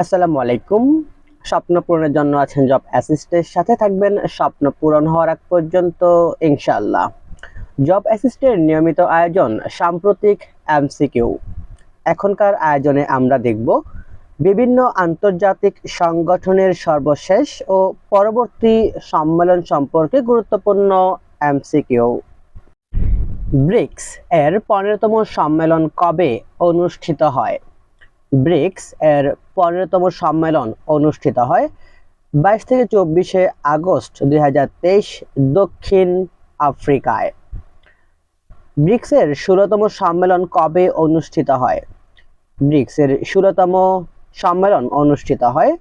আসসালামু আলাইকুম। স্বপ্ন পূরণের জন্য আছেন জব অ্যাসিস্টের সাথে থাকবেন স্বপ্ন পূরণ হওয়ার আগ পর্যন্ত, ইনশাআল্লাহ। জব অ্যাসিস্টের নিয়মিত আয়োজন সাম্প্রতিক এমসিকিউ। এখনকার আয়োজনে আমরা দেখব বিভিন্ন আন্তর্জাতিক সংগঠনের সর্বশেষ ও পরবর্তী সম্মেলন সম্পর্কে গুরুত্বপূর্ণ এমসিকিউ। ব্রিক্স এর পনেরোতম সম্মেলন কবে অনুষ্ঠিত হয়? ব্রিক্স এর পনেরোতম সম্মেলন অনুষ্ঠিত হয়। বাইশ থেকে চব্বিশে আগস্ট দুই হাজার তেইশ দক্ষিণ আফ্রিকায়। ব্রিক্সের ষোলোতম সম্মেলন কবে অনুষ্ঠিত হয়? ব্রিক্সের ষোলোতম সম্মেলন অনুষ্ঠিত হয়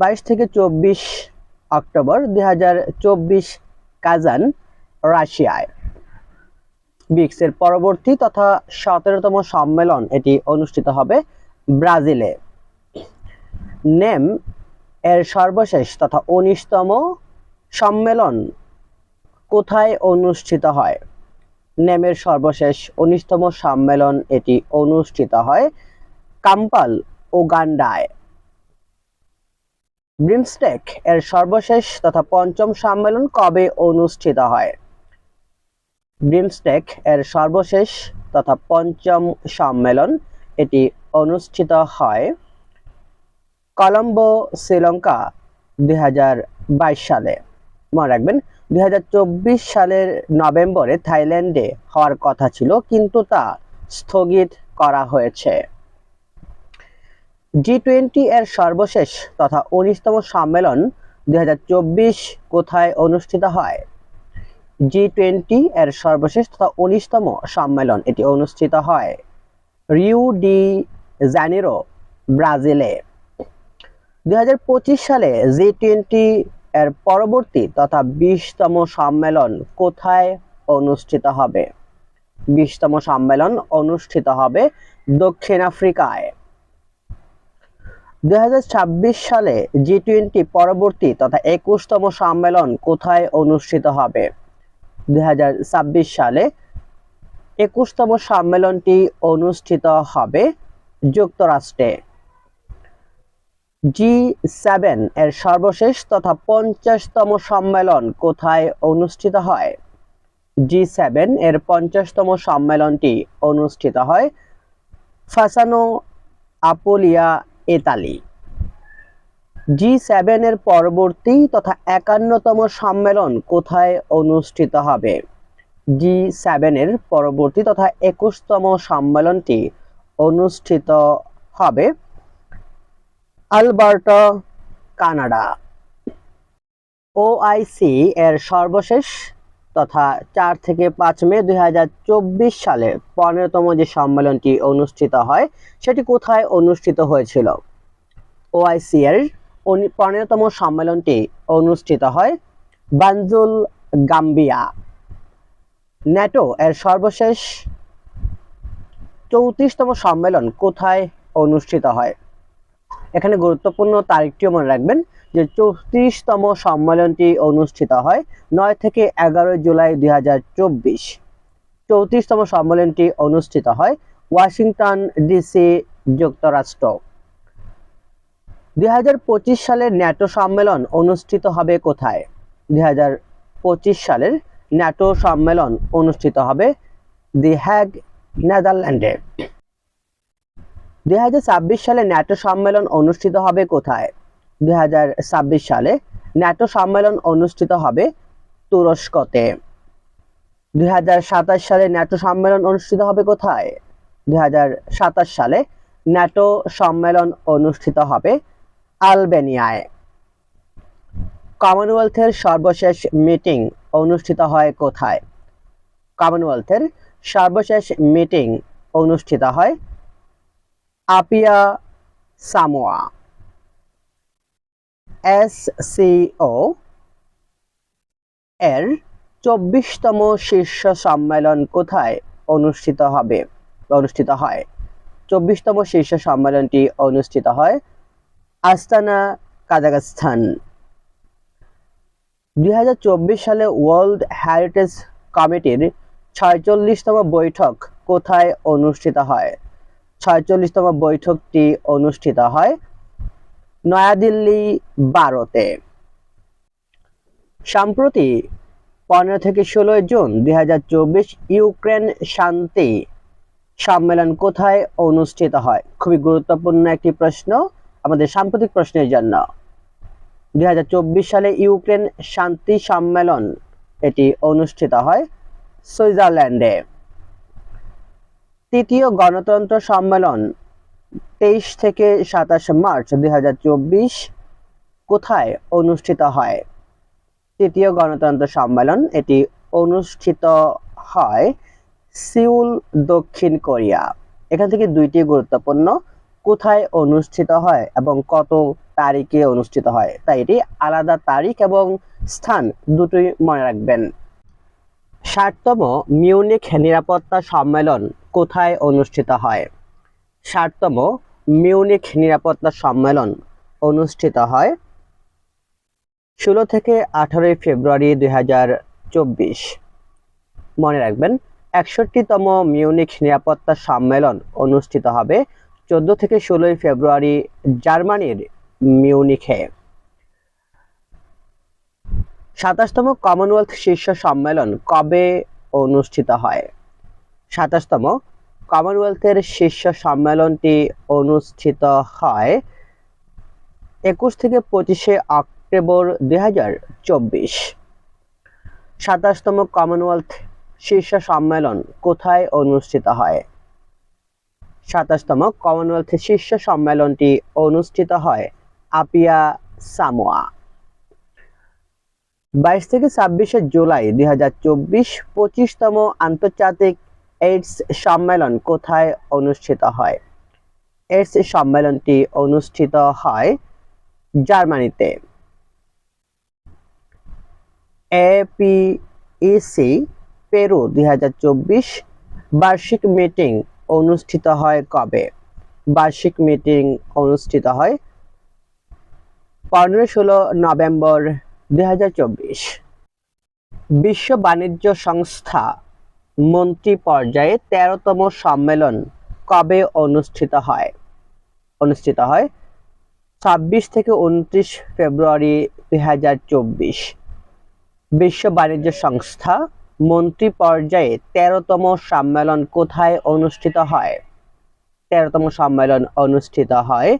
বাইশ থেকে চব্বিশ অক্টোবর দুই হাজার চব্বিশ কাজান, রাশিয়ায়। ব্রিক্সের পরবর্তী তথা সতেরোতম সম্মেলন এটি অনুষ্ঠিত হবে ব্রাজিলে। নেম এর সর্বশেষ তথা উনিশতম সম্মেলন কোথায় অনুষ্ঠিত হয়? নেমের সর্বশেষ উনিশতম সম্মেলন এটি অনুষ্ঠিত হয় কাম্পাল, উগান্ডায়। ব্রিমস্টেক এর সর্বশেষ তথা পঞ্চম সম্মেলন কবে অনুষ্ঠিত হয়? ব্রিমস্টেক এর সর্বশেষ তথা পঞ্চম সম্মেলন এটি অনুষ্ঠিত হয় কলম্বো, শ্রীলঙ্কা দুই সালে। মনে রাখবেন, দুই সালের নভেম্বরে থাইল্যান্ডে হওয়ার কথা ছিল, কিন্তু তা স্থগিত করা হয়েছে। জি টোয়েন্টি এর সর্বশেষ তথা উনিশতম সম্মেলন দুই হাজার চব্বিশ কোথায় অনুষ্ঠিত হয়? জি টোয়েন্টি এর সর্বশেষ তথা উনিশতম সম্মেলন এটি অনুষ্ঠিত হয়। রিউ ডি জানিরো ব্রাজিলে দুই হাজার পঁচিশ সালে জি টোয়েন্টি এর পরবর্তী তথা বিশতম সম্মেলন কোথায় অনুষ্ঠিত হবে? বিশতম সম্মেলন অনুষ্ঠিত হবে দক্ষিণ আফ্রিকায়। দুই হাজার ছাব্বিশ সালে জি টোয়েন্টি পরবর্তী তথা একুশতম সম্মেলন কোথায় অনুষ্ঠিত হবে? দুই হাজার ছাব্বিশ সালে একুশতম সম্মেলনটি অনুষ্ঠিত হবে যুক্তরাষ্ট্রে। জি সেভেন এর সর্বশেষ তথা পঞ্চাশতম সম্মেলন কোথায় অনুষ্ঠিত হয়? জি সেভেন এর পঞ্চাশতম সম্মেলনটি অনুষ্ঠিত হয় ফাসানো আপোলিয়া, ইতালি। জি সেভেনের পরবর্তী তথা একান্নতম সম্মেলন কোথায় অনুষ্ঠিত হবে? জি সেভেনের পরবর্তী তথা একুশতম সম্মেলনটি অনুষ্ঠিত হবে আলবার্টা, কানাডা। ওআইসি এর সর্বশেষ তথা চার থেকে পাঁচ মে দুই হাজার চব্বিশ সালে পনেরোতম যে সম্মেলনটি অনুষ্ঠিত হয়, সেটি কোথায় অনুষ্ঠিত হয়েছিল? ওআইসি এর পনেরোতম সম্মেলনটি অনুষ্ঠিত হয় বানজুল গাম্বিয়া। ন্যাটো এর সর্বশেষ চৌত্রিশতম সম্মেলন কোথায় অনুষ্ঠিত হয়? এখানে গুরুত্বপূর্ণ তারিখটিও মনে রাখবেন যে চৌত্রিশতম সম্মেলনটি অনুষ্ঠিত হয় নয় থেকে এগারোই জুলাই দুই হাজার চব্বিশ। চৌত্রিশতম সম্মেলনটি অনুষ্ঠিত হয় ওয়াশিংটন ডিসি যুক্তরাষ্ট্র। দুই সালের ন্যাটো সম্মেলন অনুষ্ঠিত হবে কোথায়? দুই হাজার পঁচিশ সালের ন্যাটো সম্মেলন অনুষ্ঠিত হবে দি হ্যাগ, নেদারল্যান্ডে। দুই সালে ন্যাটো সম্মেলন অনুষ্ঠিত হবে কোথায়? দুই সালে ন্যাটো সম্মেলন অনুষ্ঠিত হবে তুরস্কতে। দুই হাজার সাতাশ সালে ন্যাটো সম্মেলন অনুষ্ঠিত হবে কোথায়? দুই হাজার সাতাশ সালে ন্যাটো সম্মেলন অনুষ্ঠিত হবে আলবেনিয়ায়। কমনওয়েলথের সর্বশেষ মিটিং অনুষ্ঠিত হয় কোথায়? কমনওয়েলথের সর্বশেষ মিটিং অনুষ্ঠিত হয় আপিয়া সামোয়া। এসসিও এর চব্বিশতম শীর্ষ সম্মেলন কোথায় অনুষ্ঠিত হবে? অনুষ্ঠিত হয়। চব্বিশতম শীর্ষ সম্মেলনটি অনুষ্ঠিত হয় আস্তানা, কাজাখস্তান। দুই সালে ওয়ার্ল্ড হেরিটেজ কমিটির ছয়চল্লিশতম বৈঠক কোথায় অনুষ্ঠিত হয়? ছয়চল্লিশতম বৈঠকটি অনুষ্ঠিত হয় নয়াদিল্লি, বারোতে। সম্প্রতি পনেরো থেকে ষোলোই জুন দুই হাজার চব্বিশ ইউক্রেন শান্তি সম্মেলন কোথায় অনুষ্ঠিত হয়? খুবই গুরুত্বপূর্ণ একটি প্রশ্ন। আমাদের সাম্প্রতিক প্রশ্নের জন্য। দুই সালে ইউক্রেন শান্তি সম্মেলন এটি অনুষ্ঠিত হয় সুইজারল্যান্ডে। তৃতীয় গণতন্ত্র সম্মেলন তেইশ থেকে সাতাশ মার্চ দুই কোথায় অনুষ্ঠিত হয়? তৃতীয় গণতন্ত্র সম্মেলন এটি অনুষ্ঠিত হয় সিউল দক্ষিণ কোরিয়া। এখান থেকে দুইটি গুরুত্বপূর্ণ কোথায় অনুষ্ঠিত হয় এবং কত তারিখে অনুষ্ঠিত হয়। তাই এটি আলাদা তারিখ এবং স্থান দুটোই মনে রাখবেন। ষাটতম মিউনিক নিরাপত্তা সম্মেলন কোথায় অনুষ্ঠিত হয়? ষাটতম মিউনিক নিরাপত্তা সম্মেলন অনুষ্ঠিত হয় ষোলো থেকে আঠারোই ফেব্রুয়ারি দুই হাজার চব্বিশ। মনে রাখবেন, একষট্টিতম মিউনিক নিরাপত্তা সম্মেলন অনুষ্ঠিত হবে চোদ্দ থেকে ষোলোই ফেব্রুয়ারি জার্মানির মিউনিখে। সাতাশতম কমনওয়েলথ শীর্ষ সম্মেলন কবে অনুষ্ঠিত হয়? সাতাশতম কমনওয়েলথের শীর্ষ সম্মেলনটি অনুষ্ঠিত হয় একুশ থেকে পঁচিশে অক্টোবর দুই হাজার চব্বিশ। সাতাশতম কমনওয়েলথ শীর্ষ সম্মেলন কোথায় অনুষ্ঠিত হয়? সাতাশতম কমনওয়েলথ শীর্ষ সম্মেলনটি অনুষ্ঠিত হয় আপিয়া সামোয়া। বাইশ থেকে ছাব্বিশে জুলাই দুই হাজার চব্বিশ পঁচিশতম আন্তর্জাতিক এইডস সম্মেলন কোথায় অনুষ্ঠিত হয়? এইডস সম্মেলনটি অনুষ্ঠিত হয় জার্মানিতে। এপিইসি পেরু দুই হাজার চব্বিশ বার্ষিক মিটিং অনুষ্ঠিত হয় কবে? বার্ষিক মিটিং অনুষ্ঠিত হয় পনেরো ষোলো নভেম্বর দুই বিশ্ব বাণিজ্য সংস্থা মন্ত্রী পর্যায়ে তেরোতম সম্মেলন কবে অনুষ্ঠিত হয়? অনুষ্ঠিত হয় ছাব্বিশ থেকে উনত্রিশ ফেব্রুয়ারি দুই বিশ্ব বাণিজ্য সংস্থা মন্ত্রী পর্যায়ে তেরোতম সম্মেলন কোথায় অনুষ্ঠিত হয়? তেরোতম সম্মেলন অনুষ্ঠিত হয়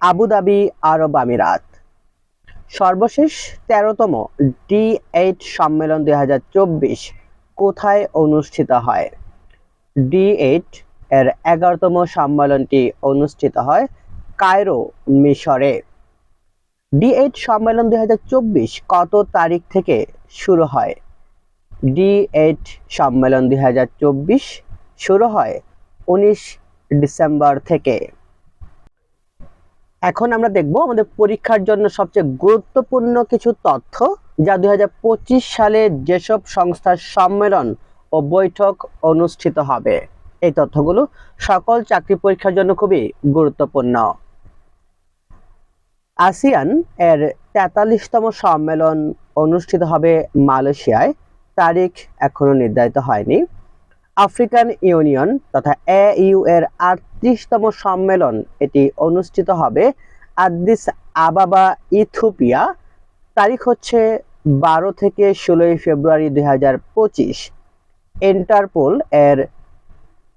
আবুধাবি আরব আমিরাত। সর্বশেষ তেরোতম ডি এইট সম্মেলন দুই হাজার চব্বিশ কোথায় অনুষ্ঠিত হয়? ডি এইট এর এগারোতম সম্মেলনটি অনুষ্ঠিত হয় কায়রো, মিশরে। ডি এইট সম্মেলন দুই হাজার চব্বিশ কত তারিখ থেকে শুরু হয়? ডি এইট সম্মেলন দুই হাজার চব্বিশ শুরু হয় উনিশ ডিসেম্বর থেকে। এখন আমরা দেখব আমাদের পরীক্ষার জন্য সবচেয়ে গুরুত্বপূর্ণ কিছু তথ্য যা দুই সালে যেসব সংস্থার সম্মেলন ও বৈঠক অনুষ্ঠিত হবে। এই তথ্যগুলো সকল চাকরি পরীক্ষার জন্য খুবই গুরুত্বপূর্ণ। আসিয়ান এর তেতাল্লিশতম সম্মেলন অনুষ্ঠিত হবে মালয়েশিয়ায়। তারিখ এখনও নির্ধারিত হয়নি। আফ্রিকান ইউনিয়ন তথা এ ইউ এর আটত্রিশতম সম্মেলন এটি অনুষ্ঠিত হবে আদিস আবাবা ইথোপিয়া তারিখ হচ্ছে বারো থেকে ষোলোই ফেব্রুয়ারি দুই হাজার পঁচিশ। ইন্টারপোল এর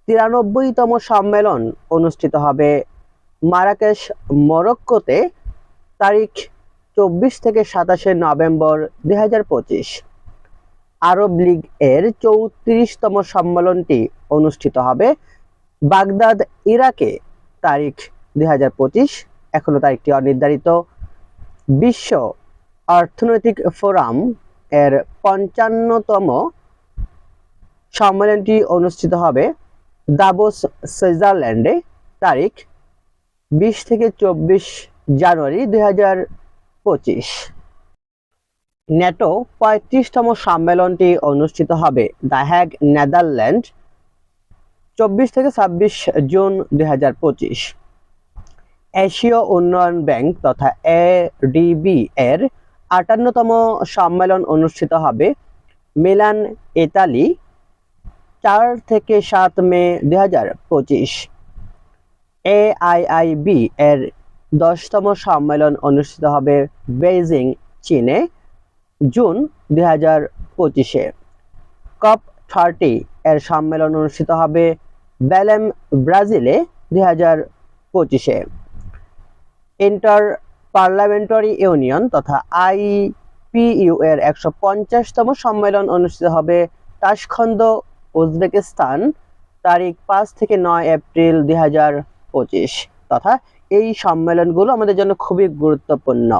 তিরানব্বইতম সম্মেলন অনুষ্ঠিত হবে মারাকেশ, মরক্কোতে। তারিখ চব্বিশ থেকে সাতাশে নভেম্বর দুই হাজার পঁচিশ। আরব লীগ এর চৌত্রিশতম সম্মেলনটি অনুষ্ঠিত হবে বাগদাদ, ইরাকে। তারিখ দুই হাজার পঁচিশ। এখনও তারিখটি অনির্ধারিত। বিশ্ব অর্থনৈতিক ফোরাম এর পঞ্চান্নতম সম্মেলনটি অনুষ্ঠিত হবে দাবোস, সুইজারল্যান্ডে। তারিখ বিশ থেকে চব্বিশ জানুয়ারি দুই হাজার পঁচিশ। ন্যাটো পঁয়ত্রিশতম সম্মেলনটি অনুষ্ঠিত হবে দ্য হ্যাগ নেদারল্যান্ড, চব্বিশ থেকে ছাব্বিশ জুন দুই হাজার পঁচিশ। এশীয় উন্নয়ন ব্যাংক তথা এডিবি এর আটান্নতম সম্মেলন অনুষ্ঠিত হবে মিলান, ইতালি, চার থেকে সাত মে দুই হাজার পঁচিশ। এআইআইবি এর দশতম সম্মেলন অনুষ্ঠিত হবে বেইজিং, চীনে। জুন দুই হাজার পঁচিশে কপ থার্টি এর সম্মেলন অনুষ্ঠিত হবে বেলেম, ব্রাজিলে দুই হাজার পঁচিশে। ইন্টার পার্লামেন্টারি ইউনিয়ন তথা আই আইপিইউ এর একশো পঞ্চাশতম সম্মেলন অনুষ্ঠিত হবে তাশখন্দ উজবেকিস্তান, তারিখ পাঁচ থেকে নয় এপ্রিল দুই হাজার পঁচিশ। তথা এই সম্মেলনগুলো আমাদের জন্য খুবই গুরুত্বপূর্ণ।